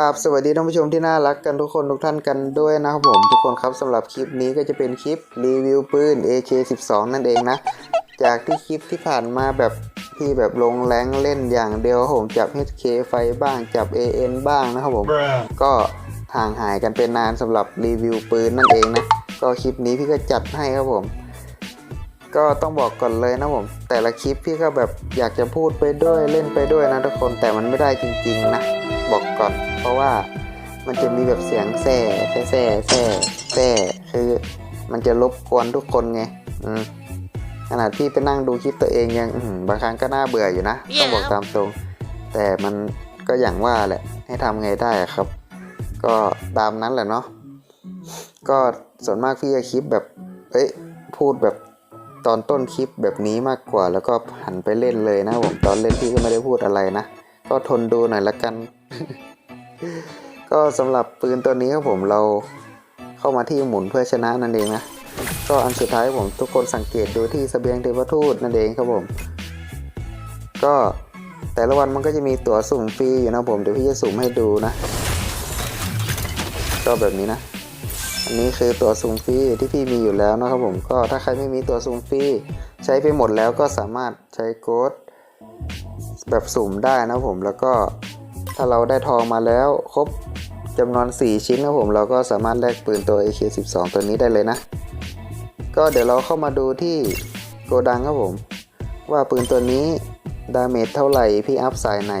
ครับสวัสดีท่านผู้ชมที่น่ารักกันทุกคนทุกท่านกันด้วยนะครับผมทุกคนครับสำหรับคลิปนี้ก็จะเป็นคลิปรีวิวปืน AK12 นั่นเองนะ จากที่คลิปที่ผ่านมาแบบที่แบบลงแรงเล่นอย่างเดียวครับผมจับ HK ไฟบ้างจับ AN บ้างนะครับผม ก็ห่างหายกันเป็นนานสำหรับรีวิวปืนนั่นเองนะ ก็คลิปนี้พี่ก็จัดให้ครับผม ก็ต้องบอกก่อนเลยนะผม แต่ละคลิปพี่ก็แบบอยากจะพูดไปด้วยเล่นไปด้วยนะทุกคนแต่มันไม่ได้จริง ๆ นะ บอกก่อน เพราะว่ามันจะมีแบบเสียงแส่แส่แส่แส่แส่คือมันจะรบกวนทุกคนไงอืมขนาดพี่ไปนั่งดูคลิปตัวเองยังอื้อหือบางครั้งก็น่าเบื่ออยู่นะ ต้องบอกตามตรง แต่มันก็อย่างว่าแหละ ให้ทำไงได้อะครับ ก็ตามนั้นแหละเนาะก็ส่วนมากพี่จะคลิปแบบเอ้ยพูดแบบตอนต้นคลิปแบบนี้มากกว่า แล้วก็หันไปเล่นเลยนะผมตอนเล่นพี่ก็ไม่ได้พูดอะไรนะ ก็ทนดูหน่อยละกัน ก็สำหรับปืนตัวนี้ครับผมเราเข้ามาที่หมุนเพื่อชนะนั่นเองนะ ก็อันสุดท้ายผมทุกคนสังเกตดูที่เสบียงเทวทูตนั่นเองครับผม ก็แต่ละวันมันก็จะมีตั๋วสุ่มฟรีอยู่นะผมเดี๋ยวพี่จะสุ่มให้ดูนะก็แบบนี้นะ อันนี้คือตั๋วสุ่มฟรีที่พี่มีอยู่แล้วนะครับผมก็ถ้าใครไม่มีตั๋วสุ่มฟรีใช้ไปหมดแล้วก็สามารถใช้โค้ด แบบสุ่มได้นะผมแล้วก็ถ้าเราได้ทองมาแล้วครบจำนวน 4 ชิ้นนะผมเราก็สามารถแลกปืนตัว AK12 ตัวนี้ได้เลยนะ ก็เดี๋ยวเราเข้ามาดูที่โกดังครับผม ว่าปืนตัวนี้ดาเมจเท่าไหร่พี่อัพสายไหน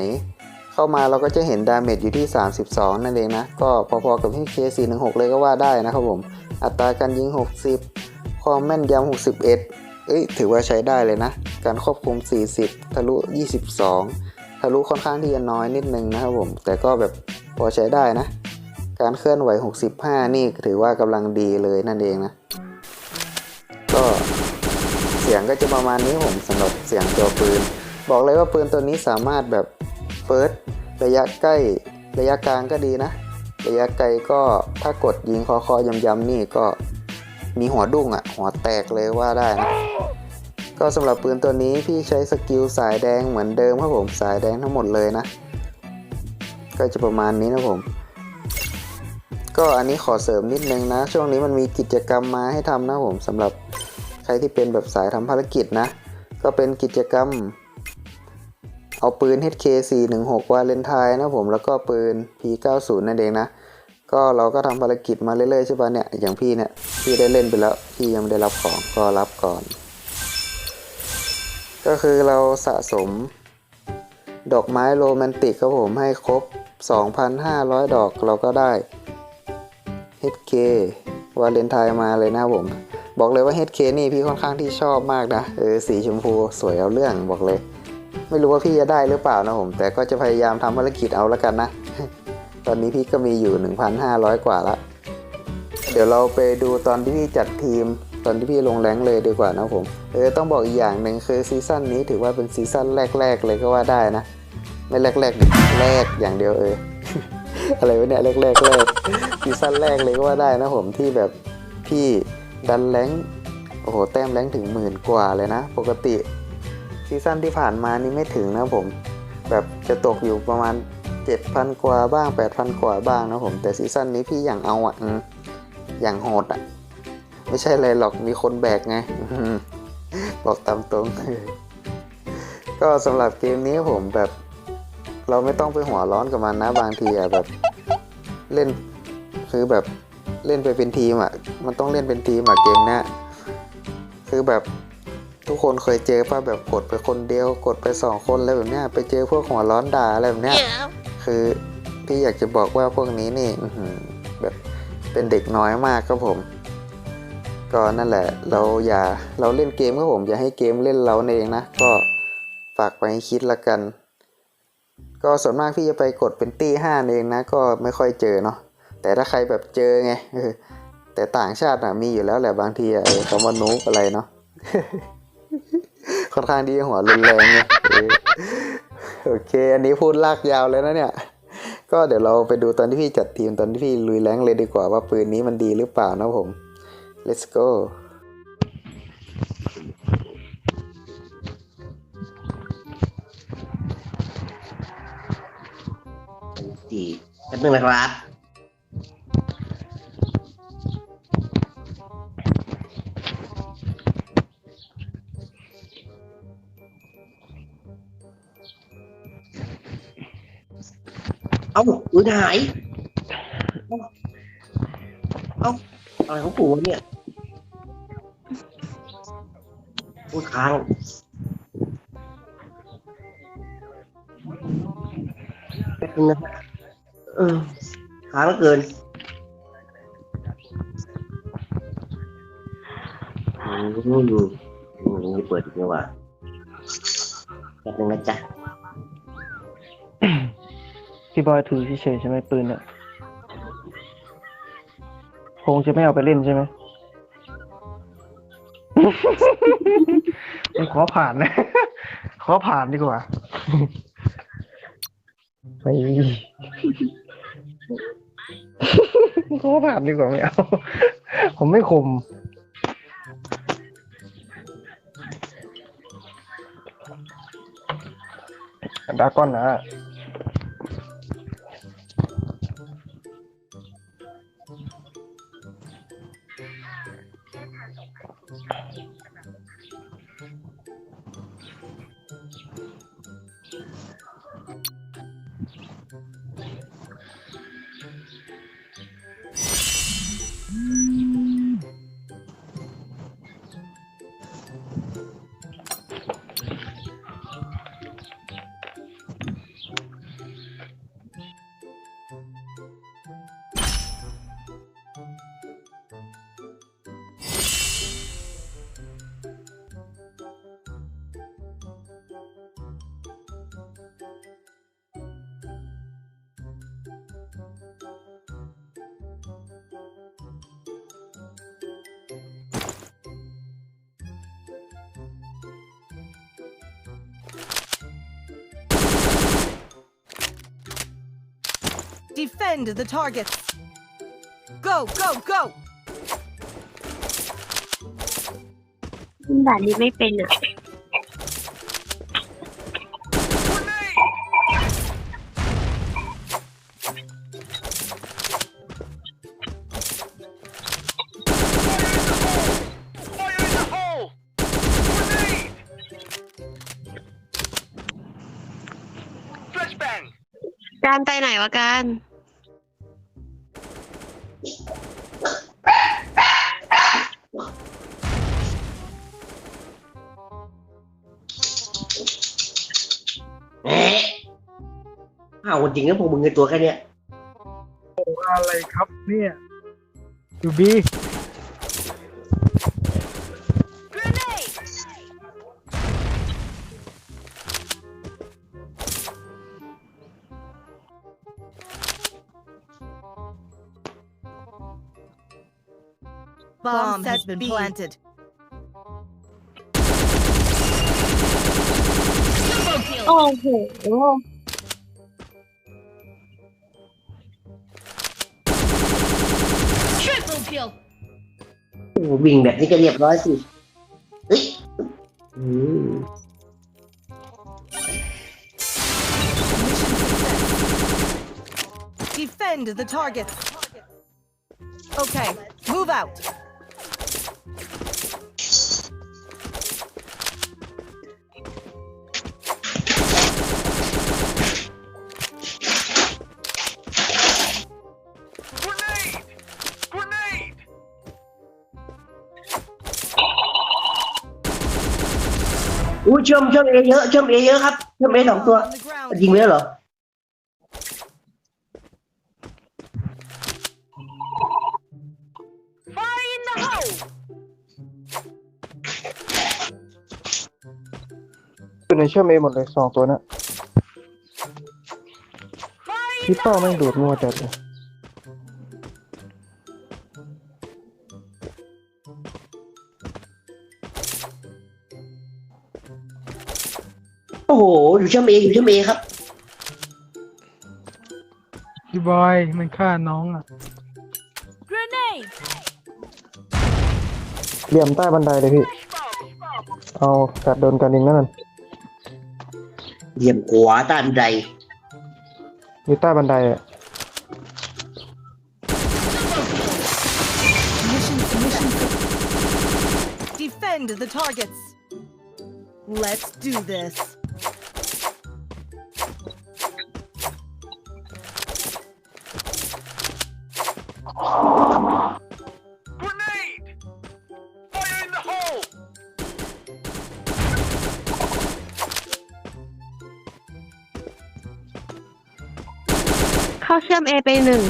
เข้ามาเราก็จะเห็นดาเมจอยู่ที่ 32 นั่นเองนะ ก็พอๆกับที่ K416 เลยก็ว่าได้นะครับผม อัตราการยิง 60 ความแม่นยำ61 เอ้ยถือว่าใช้ได้เลยนะ การควบคุม 40 ทะลุ 22 ทะลุค่อนข้างที่จะน้อยนิดนึงนะครับผม แต่ก็แบบพอใช้ได้นะ การเคลื่อนไหว 65 นี่ถือว่ากำลังดีเลยนั่นเองนะ ก็เสียงก็จะประมาณนี้ผมสำหรับเสียงตัวปืน บอกเลยว่าปืนตัวนี้สามารถแบบเฟิร์สระยะใกล้ระยะกลางก็ดีนะ ระยะไกลก็ถ้ากดยิงคอคอยำๆนี่ก็ มีหัวดุ้งอะ่ะ หัวแตกเลยว่าได้นะ ก็สำหรับปืนตัวนี้พี่ใช้สกิลสายแดงเหมือนเดิมครับผมสายแดงทั้งหมดเลยนะ ก็จะประมาณนี้นะผม ก็อันนี้ขอเสริมนิดนึงนะ ช่วงนี้มันมีกิจกรรมมาให้ทำนะผมสำหรับใครที่เป็นแบบสายทำภารกิจนะ ก็เป็นกิจกรรม เอาปืน HK416 วาเลนไทน์นะผมแล้วก็ปืน P90 นั่นเองนะ ก็เราก็ทำภารกิจมาเรื่อยๆใช่ปะเนี่ยอย่างพี่เนี่ยพี่ได้เล่นไปแล้วพี่ยังไม่ได้รับของก็รับก่อน ก็คือเราสะสม ดอกไม้โรแมนติกครับผมให้ครบ 2,500 ดอกเราก็ได้ HK วาเลนไทน์มาเลยนะผม บอกเลยว่า HK นี่พี่ค่อนข้างที่ชอบมากนะเออสีชมพูสวยเอาเรื่องบอกเลย ไม่รู้ว่าพี่จะได้หรือเปล่านะผม แต่ก็จะพยายามทำภารกิจเอาแล้วกันนะ ตอนนี้พี่ก็มีอยู่ 1,500 กว่าละเดี๋ยวเราไปดูตอนที่พี่จัดทีม ตอนที่พี่ลงแรงเลยดีกว่านะผมเออต้องบอกอีกอย่างหนึ่งคือซีซั่นนี้ถือว่าเป็นซีซั่นแรก ๆ เลยก็ว่าได้นะ ไม่แรกๆดิแรกอย่างเดียวเอออะไรวะเนี่ยแรกๆแรกซีซั่นแรกเลยก็ว่าได้นะผมที่แบบพี่ดันแรงโอ้โหแต้มแรงถึงหมื่นกว่าเลยนะ ปกติซีซั่นที่ผ่านมานี่ไม่ถึงนะผม แบบจะตกอยู่ประมาณ 7,000 กว่าบ้าง 8,000 กว่าบ้างนะผม แต่ซีซั่นนี้พี่อย่างเอาอะอย่างโหดอะ ไม่ใช่อะไรหรอกมีคนแบกไง บอกตามตรง ก็สำหรับเกมนี้ผมแบบ เราไม่ต้องไปหัวร้อนกับมันนะบางทีอะแบบเล่นคือแบบเล่นไปเป็นทีมอะมันต้องเล่นเป็นทีมอะเกมเนี้ยคือแบบทุกคนเคยเจอป่ะแบบกดไปคนเดียวกดไปสองคนอะไรแบบเนี้ยไปเจอพวกหัวร้อนด่าอะไรแบบเนี้ย คือพี่อยากจะบอกว่าพวกนี้นี่แบบเป็นเด็กน้อยมากครับผม ก็นั่นแหละ เราอย่าเราเล่นเกมครับผม อย่าให้เกมเล่นเราเองนะ ก็ฝากไปให้คิดละกัน ก็ส่วนมากพี่จะไปกดเป็นตี้ห้าเองนะ ก็ไม่ค่อยเจอเนาะแต่ถ้าใครแบบเจอไงแต่ต่างชาติอะมีอยู่แล้วแหละบางทีอะเออคำว่านูบอะไรเนาะค่อนข้างที่จะหัวรุนแรงไงเออ โอเค อันนี้พูดลากยาวเลยนะเนี่ย ก็เดี๋ยวเราไปดูตอนที่พี่จัดทีมตอนที่พี่ลุยแรงเลยดีกว่าว่าปืนนี้มันดีหรือเปล่านะผม let's go ดีป๊บนึงนะครับ เอ้าปืนหาย เอ้าอะไรของปู่วะเนี่ยพูดค้างแป๊บนึงนะเออค้างเหลือเกินอืมอืมนี่เปิดอีกแล้วว่ะแป๊บนึงนะจ๊ะ พี่บอยถือเฉยๆใช่ไหมปืนอะคงจะไม่เอาไปเล่นใช่ไหม ผมขอผ่านนะ ขอผ่านดีกว่า ไม่ ขอผ่านดีกว่าไม่เอา ผมไม่คมดราก้อนนะ Defend the targets. Go, go, go! ด่านนี้ไม่เป็นอ่ะ การไปไหนวะการแหมอ้าวจริงนะพวกมึงในตัวแค่เนี้ยอะไรครับเนี่ยยูบี Bomb, has been planted. โอ้โห โอ้โหวิ่งแบบนี้ก็เรียบร้อยสิเฮ้ยอืม Defend the targets. Okay, move out. อุ้ยเชื่อมเชื่อมเอเยอะเชื่อมเอเยอะครับเชื่อมเอสองตัวยิงไปแล้วเหรออยู่ในเชื่อมเอหมดเลยสองตัวนะพี่เป้าแม่งดูดมัวจัดเลย โอ้โห อยู่ชื่อมเออยู่ชื่อมเอครับ พี่บอยมันฆ่าน้องอะเหลี่ยมใต้บันไดเลยพี่ เอากัดโดนกันเองนั่นนะเหลี่ยมขวใต้บันไดอยู่ใต้บันไดอะ Mission, mission. Defend the targets. เข้าเชื่อมเอไปหนึ่ง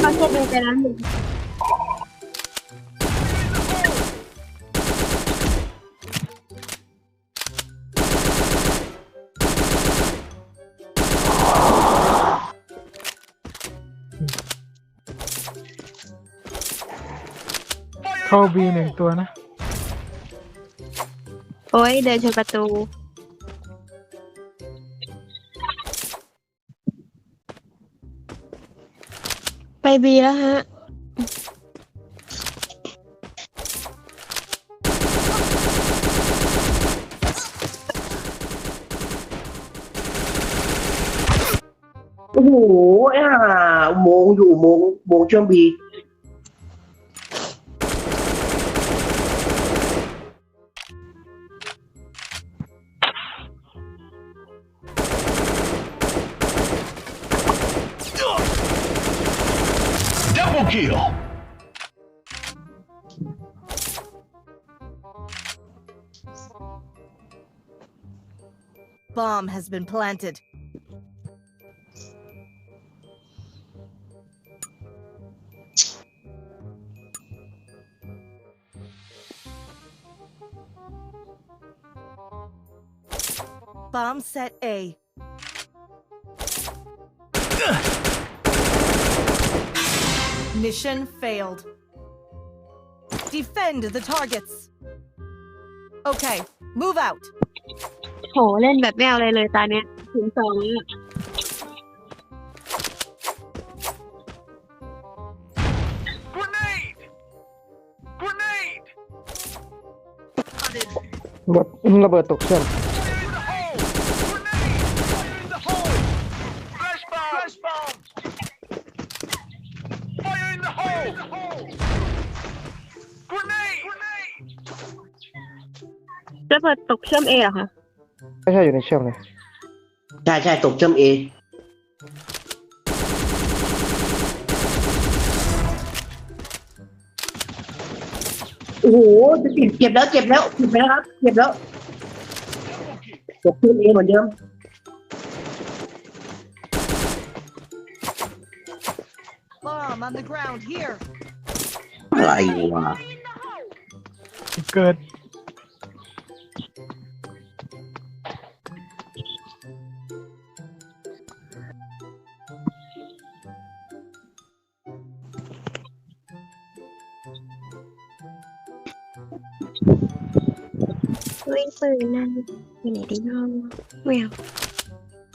เข้าเชื่อมเอไปแล้วหนึ่งเข้าบีหนึ่งตัวนะ โอ้ยเดินชนประตู ไปบีแล้วฮะ โอ้โหอ่าอุโมงค์อยู่อุโมงค์อุโมงค์เชื่อมบี kill! Bomb has been planted. Bomb set A. Mission failed. Defend the targets. Okay, move out. โห เล่นแบบไม่เอาอะไรเลยตาเนี้ยถึงสองแล้วอะ Grenade! Grenade! บดระเบิดตกเชื่อม ระเบิดตกเชื่อมเอเหรอคะไม่ใช่อยู่ในเชื่อมเลยใช่ใช่ตกเชื่อมเอโอ้โหจะติดเก็บแล้วเก็บแล้วเก็บไปแล้วครับ เก็บแล้วตกเชื่อมเอเหมือนเดิม Bomb on the ground here. อะไรวะเกิด เฮ้ยปืนนั่นอยู่ไหนดีน้องแมว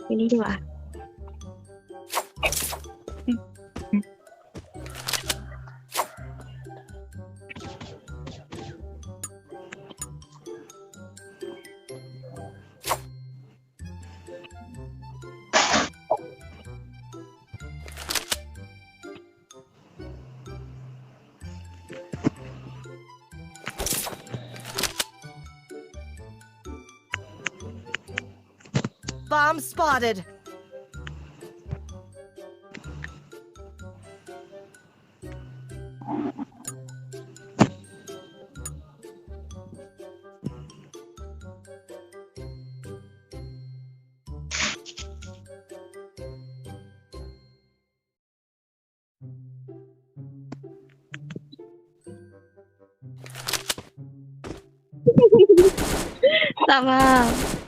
อยู่นี่ดีกว่า Bomb spotted. ส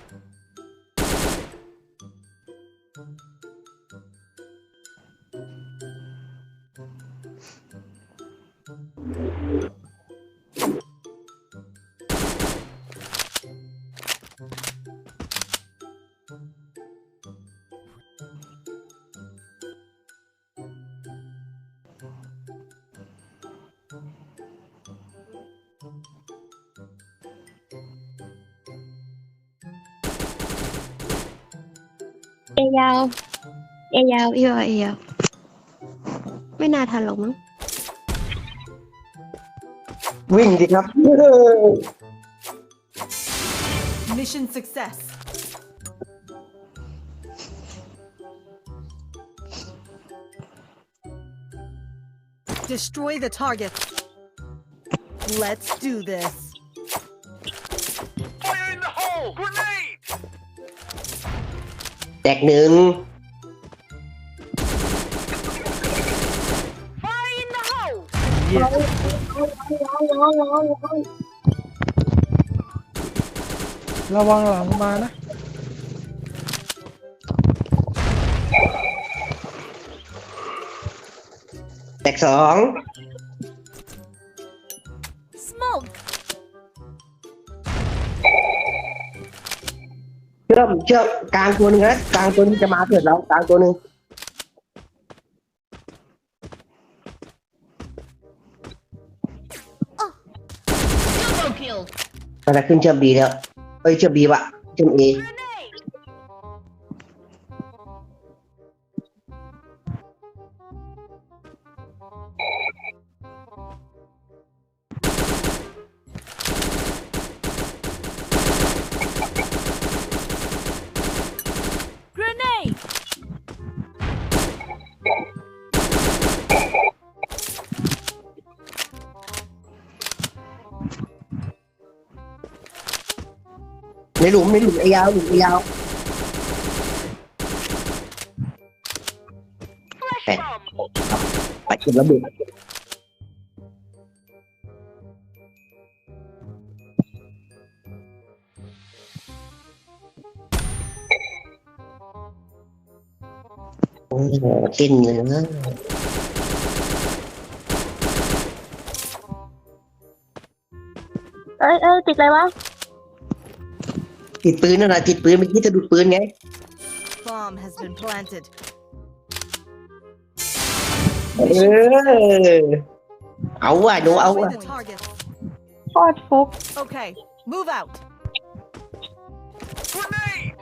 ภาพเอยาวเอยาวพี่บอยเอยาวไม่น่าทันหรอกมั้งวิ่งดิครับ Mission success. Destroy the targets. Let's do this. Fire in the hole! Grenade! แตกหนึ่ง Fire in the hole! เหี้ยระวังหลังมานะ แตกสอง เชื่อมเชื่อมกลางตัวหนึงนะกลางตัวหนึงจะมาเกิดแล้วกลางตัวหนึงมันจะขึ้นเชื่อมบีแล้วเอ้ยเชื่อมบีวะเชื่อมเอ ในหลุมในหลุมไอ้ยาวหลุมไอ้ยาวแตกไปเก็บระเบิดโอ้โหเต้นเลยนะเอ้ยเอ้ยติดอะไรวะ ติดปืนนั่นนะติดปืนเมื่อกี้จะดูดปืนไง Bomb has been planted. เออเอาว่ะหนูเอา Destroy ว่ะ the targets. โคตรฟุก Okay, move out. Grenade!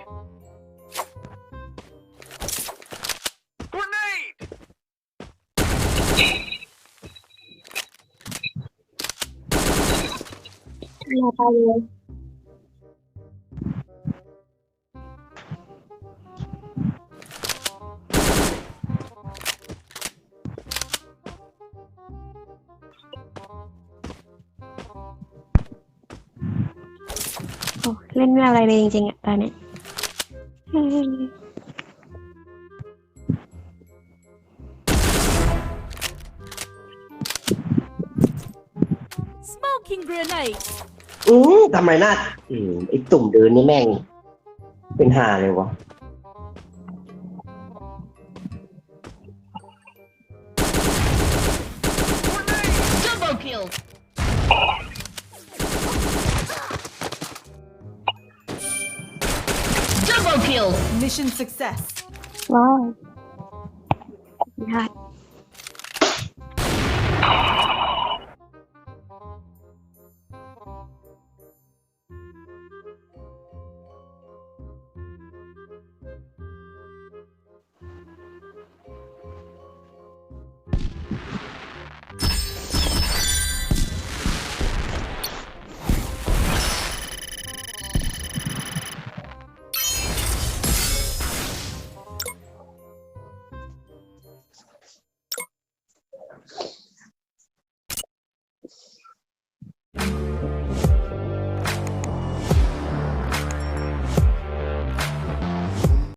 Grenade! อย่าไปเลย ล่นไม่อะไรเลยจริงๆอะตอนเนี้ยเฮ้ย Smoking grenade. อืมทำไมหน้าอืมไอ้ตุ่มเดินนี่แม่ง เป็นหาเลยวะ success. ว้าวได้